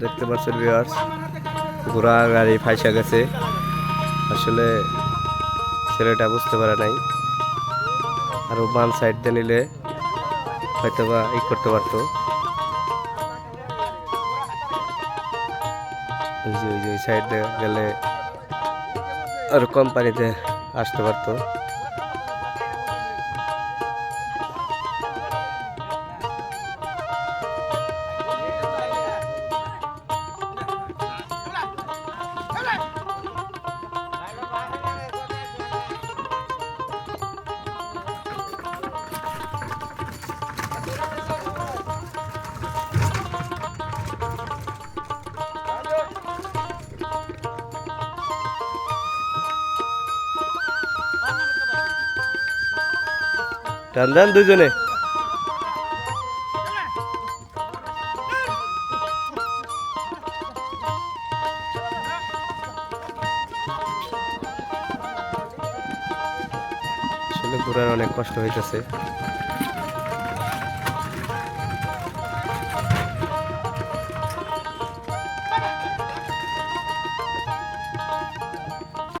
দেখতে পাচ্ছেন ভিউয়ার্স ঘোড়া, গাড়ি ফাইসা গেছে। আসলে ছেলেটা বুঝতে পারে নাই। আর বাম সাইড দিয়ে নিলে হয়তো বা ই করতে পারতো। ওই সাইড গেলে আর কোম্পানিতে আসতে পারতো। টান টান দুজনে ঘোরার অনেক কষ্ট হইতেছে।